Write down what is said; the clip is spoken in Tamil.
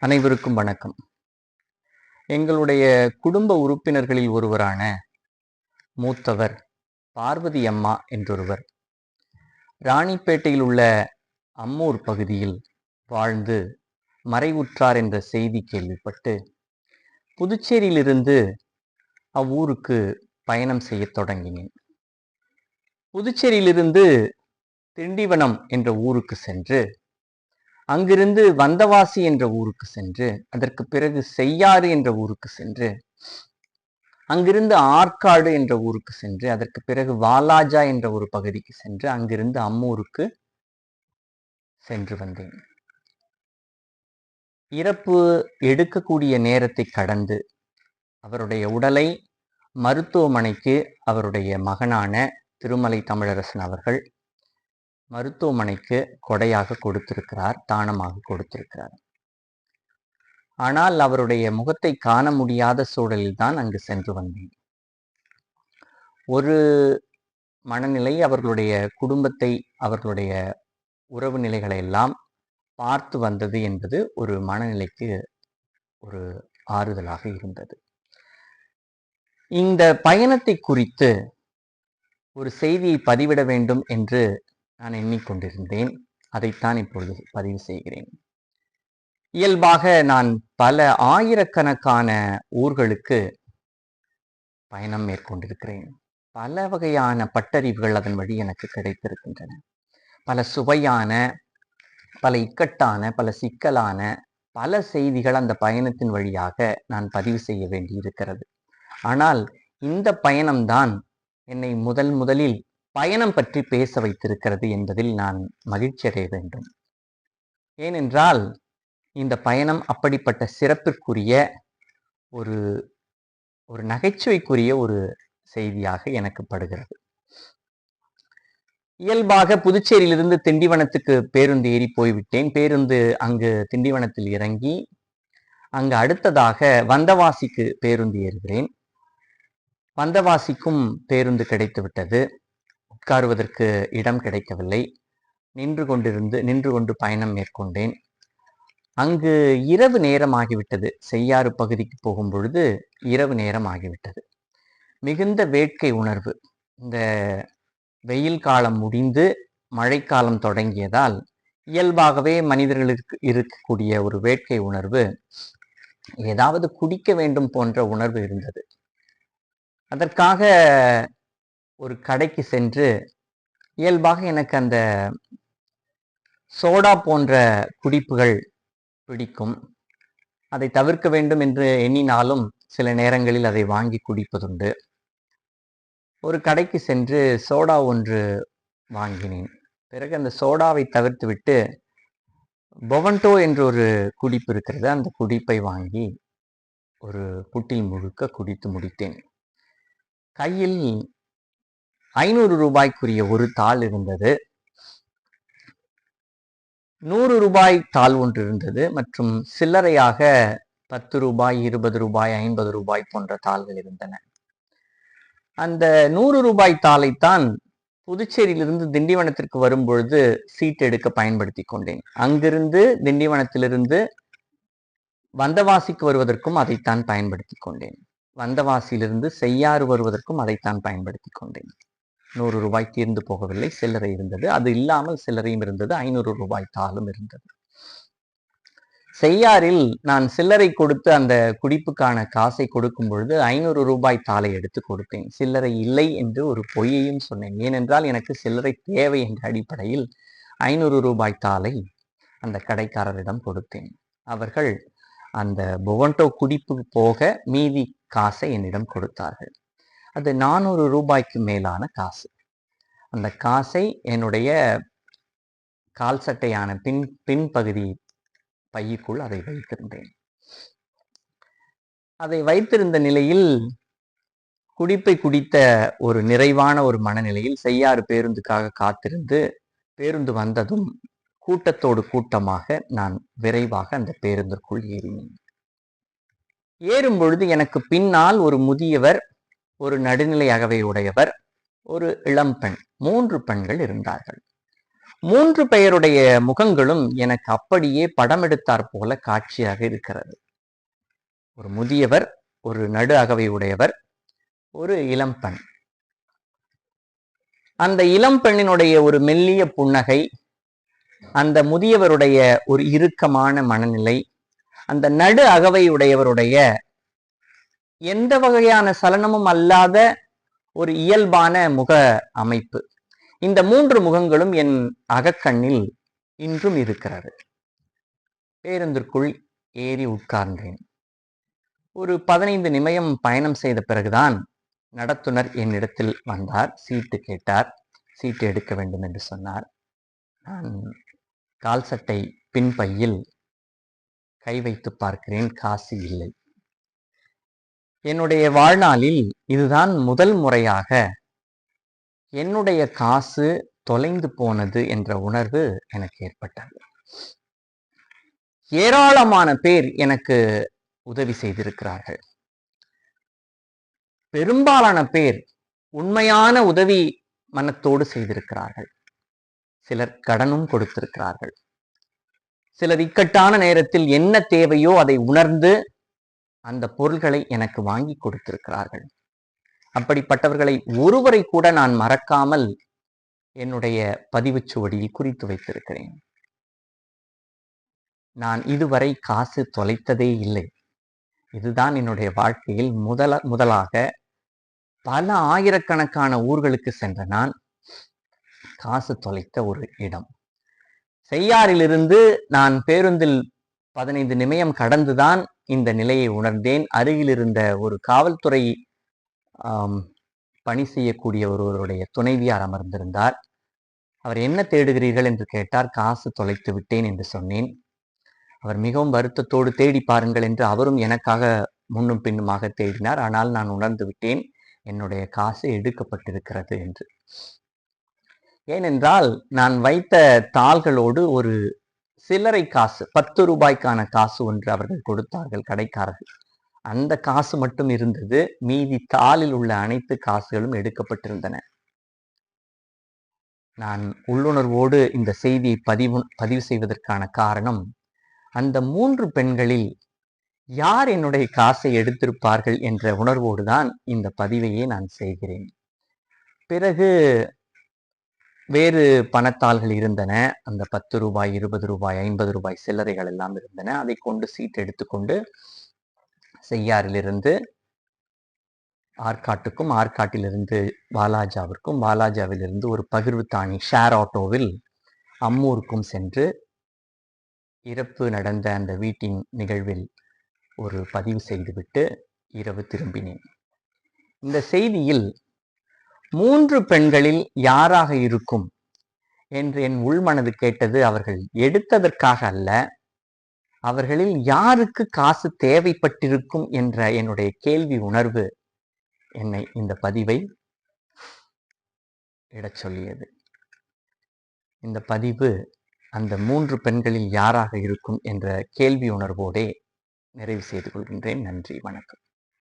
அனைவருக்கும் வணக்கம். எங்களுடைய குடும்ப உறுப்பினர்களில் ஒருவரான மூத்தவர் பார்வதி அம்மா என்றொருவர். ராணிப்பேட்டையில் உள்ள அம்மூர் பகுதியில் வாழ்ந்து மறைவுற்றார் என்ற செய்தி கேள்விப்பட்டு புதுச்சேரியிலிருந்து அவ்வூருக்கு பயணம் செய்யத் தொடங்கினேன். புதுச்சேரியிலிருந்து திண்டிவனம் என்ற ஊருக்கு சென்று அங்கிருந்து வந்தவாசி என்ற ஊருக்கு சென்று அதற்கு பிறகு செய்யாறு என்ற ஊருக்கு சென்று அங்கிருந்து ஆற்காடு என்ற ஊருக்கு சென்று அதற்கு பிறகு வாலாஜா என்ற ஒரு பகுதிக்கு சென்று அங்கிருந்து அம்மூருக்கு சென்று வந்தேன். இறப்பு எடுக்கக்கூடிய நேரத்தை கடந்து அவருடைய உடலை மருத்துவமனைக்கு அவருடைய மகனான திருமலை தமிழரசன் அவர்கள் மருத்துவமனைக்கு கொடையாக கொடுத்திருக்கிறார் தானமாக கொடுத்திருக்கிறார். ஆனால் அவருடைய முகத்தை காண முடியாத சூழலில் தான் அங்கு சென்று வந்தேன். ஒரு மனநிலை அவர்களுடைய குடும்பத்தை அவர்களுடைய உறவு நிலைகளை எல்லாம் பார்த்து வந்தது என்பது ஒரு மனநிலைக்கு ஒரு ஆறுதலாக இருந்தது. இந்த பயணத்தை குறித்து ஒரு செய்தியை பதிவிட வேண்டும் என்று நான் எண்ணிக்கொண்டிருந்தேன். அதைத்தான் இப்பொழுது பதிவு செய்கிறேன். இயல்பாக நான் பல ஆயிரக்கணக்கான ஊர்களுக்கு பயணம் மேற்கொண்டிருக்கிறேன். பல வகையான பட்டறிவுகள் அதன் வழி எனக்கு கிடைத்திருக்கின்றன. பல சுவையான பல இக்கட்டான பல சிக்கலான பல செய்திகள் அந்த பயணத்தின் வழியாக நான் பதிவு செய்ய வேண்டியிருக்கிறது. ஆனால் இந்த பயணம்தான் என்னை முதல் முதலில் பயணம் பற்றி பேச வைத்திருக்கிறது என்பதில் நான் மகிழ்ச்சி அடைய வேண்டும். ஏனென்றால் இந்த பயணம் அப்படிப்பட்ட சிறப்பிற்குரிய ஒரு ஒரு நகைச்சுவைக்குரிய ஒரு செய்தியாக எனக்கு படுகிறது. இயல்பாக புதுச்சேரியிலிருந்து திண்டிவனத்துக்கு பேருந்து ஏறி போய்விட்டேன். பேருந்து அங்கு திண்டிவனத்தில் இறங்கி அங்கு அடுத்ததாக வந்தவாசிக்கு பேருந்து ஏறுகிறேன். வந்தவாசிக்கும் பேருந்து கிடைத்து விட்டது உட்காருவதற்கு இடம் கிடைக்கவில்லை. நின்று கொண்டிருந்து நின்று கொண்டு பயணம் மேற்கொண்டேன். அங்கு இரவு நேரம் ஆகிவிட்டது. செய்யாறு பகுதிக்கு போகும் பொழுது இரவு நேரம் ஆகிவிட்டது. மிகுந்த வேட்கை உணர்வு. இந்த வெயில் காலம் முடிந்து மழைக்காலம் தொடங்கியதால் இயல்பாகவே மனிதர்களுக்கு இருக்கக்கூடிய ஒரு வேட்கை உணர்வு ஏதாவது குடிக்க வேண்டும் போன்ற உணர்வு இருந்தது. அதற்காக ஒரு கடைக்கு சென்று இயல்பாக எனக்கு அந்த சோடா போன்ற குடிப்புகள் பிடிக்கும். அதை தவிர்க்க வேண்டும் என்று எண்ணினாலும் சில நேரங்களில் அதை வாங்கி குடிப்பதுண்டு. ஒரு கடைக்கு சென்று சோடா ஒன்று வாங்கினேன். பிறகு அந்த சோடாவை தவிர்த்து விட்டு பொவன்டோ என்ற ஒரு குடிப்பு இருக்கிறது. அந்த குடிப்பை வாங்கி ஒரு புட்டில் முழுக்க குடித்து முடித்தேன். கையில் ஐநூறு ரூபாய்க்குரிய ஒரு தாள் இருந்தது. நூறு ரூபாய் தாள் ஒன்று இருந்தது. மற்றும் சில்லறையாக பத்து ரூபாய் இருபது ரூபாய் ஐம்பது ரூபாய் போன்ற தாள்கள் இருந்தன. அந்த நூறு ரூபாய் தாளைத்தான் புதுச்சேரியிலிருந்து திண்டிவனத்திற்கு வரும்பொழுது சீட் எடுக்க பயன்படுத்தி கொண்டேன். அங்கிருந்து திண்டிவனத்திலிருந்து வந்தவாசிக்கு வருவதற்கும் அதைத்தான் பயன்படுத்தி கொண்டேன். வந்தவாசியிலிருந்து செய்யாறு வருவதற்கும் அதைத்தான் பயன்படுத்தி கொண்டேன். நூறு ரூபாய் தீர்ந்து போகவில்லை. சில்லறை இருந்தது. அது இல்லாமல் சில்லறையும் இருந்தது. ஐநூறு ரூபாய் தாளும் இருந்தது. செய்யாறில் நான் சில்லறை கொடுத்து அந்த குடிப்புக்கான காசை கொடுக்கும் பொழுது ஐநூறு ரூபாய் தாளை எடுத்து கொடுத்தேன். சில்லறை இல்லை என்று ஒரு பொய்யையும் சொன்னேன். ஏனென்றால் எனக்கு சில்லறை தேவை என்ற அடிப்படையில் ஐநூறு ரூபாய் தாளை அந்த கடைக்காரரிடம் கொடுத்தேன். அவர்கள் அந்த பொவன்டோ குடிப்பு போக மீதி காசை என்னிடம் கொடுத்தார்கள். அது நானூறு ரூபாய்க்கு மேலான காசு. அந்த காசை என்னுடைய கால் சட்டையான பின் பின்பகுதி பையுக்குள் அதை வைத்திருந்தேன். அதை வைத்திருந்த நிலையில் குடிப்பை குடித்த ஒரு நிறைவான ஒரு மனநிலையில் செய்யாறு பேருந்துக்காக காத்திருந்து பேருந்து வந்ததும் கூட்டத்தோடு கூட்டமாக நான் விரைவாக அந்த பேருந்திற்குள் ஏறினேன். ஏறும் பொழுது எனக்கு பின்னால் ஒரு முதியவர் ஒரு நடுநிலை அகவை உடையவர் ஒரு இளம்பெண் மூன்று பெண்கள் இருந்தார்கள். மூன்று பெயருடைய முகங்களும் எனக்கு அப்படியே படம் எடுத்தார் போல காட்சியாக இருக்கிறது. ஒரு முதியவர் ஒரு நடு அகவை உடையவர் ஒரு இளம்பெண் அந்த இளம்பெண்ணினுடைய ஒரு மெல்லிய புன்னகை அந்த முதியவருடைய ஒரு இறுக்கமான மனநிலை அந்த நடு அகவை உடையவருடைய எந்த வகையான சலனமும் அல்லாத ஒரு இயல்பான முக அமைப்பு. இந்த மூன்று முகங்களும் என் அகக்கண்ணில் இன்றும் இருக்கிறது. பேருந்திற்குள் ஏறி உட்கார்ந்தேன். ஒரு பதினைந்து நிமிடம் பயணம் செய்த பிறகுதான் நடத்துனர் என்னிடத்தில் வந்தார். சீட்டு கேட்டார். சீட்டு எடுக்க வேண்டும் என்று சொன்னார். நான் கால் சட்டை பின்பையில் கை வைத்து பார்க்கிறேன். காசு இல்லை. என்னுடைய வாழ்நாளில் இதுதான் முதல் முறையாக என்னுடைய காசு தொலைந்து போனது என்ற உணர்வு எனக்கு ஏற்பட்டது. ஏராளமான பேர் எனக்கு உதவி செய்திருக்கிறார்கள். பெரும்பாலான பேர் உண்மையான உதவி மனத்தோடு செய்திருக்கிறார்கள். சிலர் கடனும் கொடுத்திருக்கிறார்கள். சிலர் இக்கட்டான நேரத்தில் என்ன தேவையோ அதை உணர்ந்து அந்த பொருள்களை எனக்கு வாங்கி கொடுத்திருக்கிறார்கள். அப்படிப்பட்டவர்களை ஒருவரை கூட நான் மறக்காமல் என்னுடைய பதிவுச் சுவடியில் குறித்து வைத்திருக்கிறேன். நான் இதுவரை காசு தொலைத்ததே இல்லை. இதுதான் என்னுடைய வாழ்க்கையில் முதல முதலாக பல ஆயிரக்கணக்கான ஊர்களுக்கு சென்ற நான் காசு தொலைத்த ஒரு இடம். செய்யாறிலிருந்து நான் பேருந்தில் பதினைந்து நிமிடம் கடந்துதான் இந்த நிலையை உணர்ந்தேன். அருகில் இருந்த ஒரு காவல்துறை பணி செய்யக்கூடிய ஒருவருடைய துணைவியார் அமர்ந்திருந்தார். அவர் என்ன தேடுகிறீர்கள்? என்று கேட்டார். காசு தொலைத்து விட்டேன் என்று சொன்னேன். அவர் மிகவும் வருத்தத்தோடு தேடி பாருங்கள் என்று அவரும் எனக்காக முன்னும் பின்னுமாக தேடினார். ஆனால் நான் உணர்ந்து விட்டேன். என்னுடைய காசு எடுக்கப்பட்டிருக்கிறது என்று. ஏனென்றால் நான் வைத்த தாள்களோடு ஒரு சில்லறை காசு பத்து ரூபாய்க்கான காசு ஒன்று அவர்கள் கொடுத்தார்கள் கடைக்காரர்கள். அந்த காசு மட்டும் இருந்தது. மீதி தாளில் உள்ள அனைத்து காசுகளும் எடுக்கப்பட்டிருந்தன. நான் உள்ளுணர்வோடு இந்த செய்தியை பதிவு பதிவு செய்வதற்கான காரணம் அந்த மூன்று பெண்களில் யார் என்னுடைய காசை எடுத்திருப்பார்கள் என்ற உணர்வோடு தான் இந்த பதிவையே நான் செய்கிறேன். பிறகு வேறு பணத்தாள்கள் இருந்தன. அந்த பத்து ரூபாய் இருபது ரூபாய் ஐம்பது ரூபாய் சில்லறைகள் எல்லாம் இருந்தன. அதை கொண்டு சீட் எடுத்துக்கொண்டு செய்யாறிலிருந்து ஆற்காட்டுக்கும் ஆற்காட்டிலிருந்து பாலாஜாவிற்கும் பாலாஜாவிலிருந்து ஒரு பகிர்வு தாணி ஷேர் ஆட்டோவில் அம்மூருக்கும் சென்று இறப்பு நடந்த அந்த வீட்டின் நிகழ்வில் ஒரு பதிவு செய்துவிட்டு இரவு திரும்பினேன். இந்த செய்தியில் மூன்று பெண்களில் யாராக இருக்கும்? என்று என் உள்மனது கேட்டது அவர்கள். எடுத்ததற்காக அல்ல அவர்களில் யாருக்கு காசு தேவைப்பட்டிருக்கும் என்ற என்னுடைய கேள்வி உணர்வு என்னை இந்த பதிவை இடச் சொல்லியது. இந்த பதிவு அந்த மூன்று பெண்களில் யாராக இருக்கும் என்ற கேள்வி உணர்வோடே நிறைவு செய்து கொள்கின்றேன். நன்றி வணக்கம்.